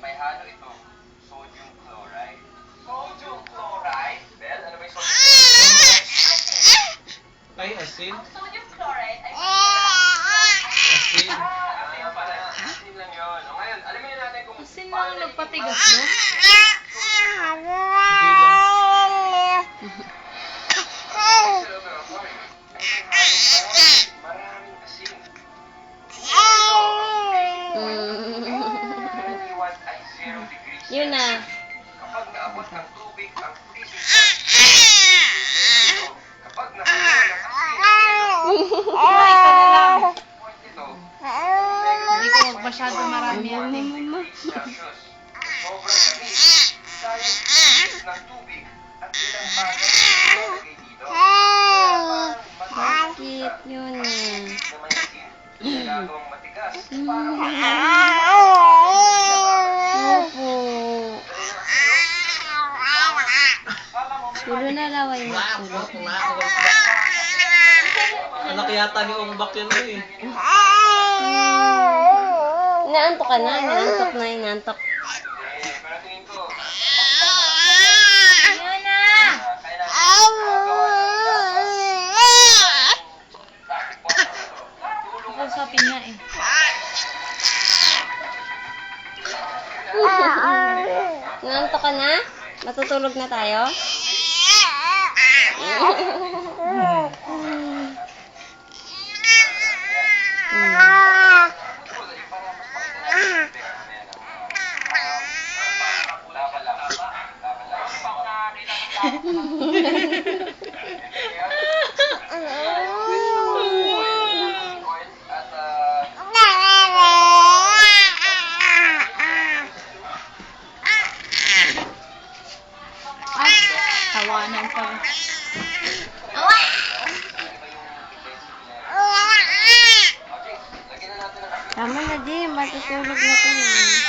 may halo ito. Sodium chloride. Sodium chloride? Bel, ano ba yung sodium chloride? Ay, asin. Ang sodium chloride ay Asin. Ah, asin pala. Asin lang yun. O ngayon, alamin natin kung Asin paano lang na nagpatigas, no? Yun na. Kapag naabot ng tubig ang point, kapag nakuha ng Ay, ito na lang. Hindi ko masyado marami yan eh. Celsius. Sobrang lamig. Sayang inis ng tubig at ilang bagay na ilalagay dito. Bakit yun eh? na may asin, ginagawang matigas. Parang Opo. Pulo na laway na pulo. Anak yata ni Ongbak yan eh. Inaantok ka na, inaantok na, inaantok. Yun Kausapin na eh. Nanto ka na? Matutulog na tayo? Ay, tawanan pa. Tama na, Jim. Matutulog na tayo.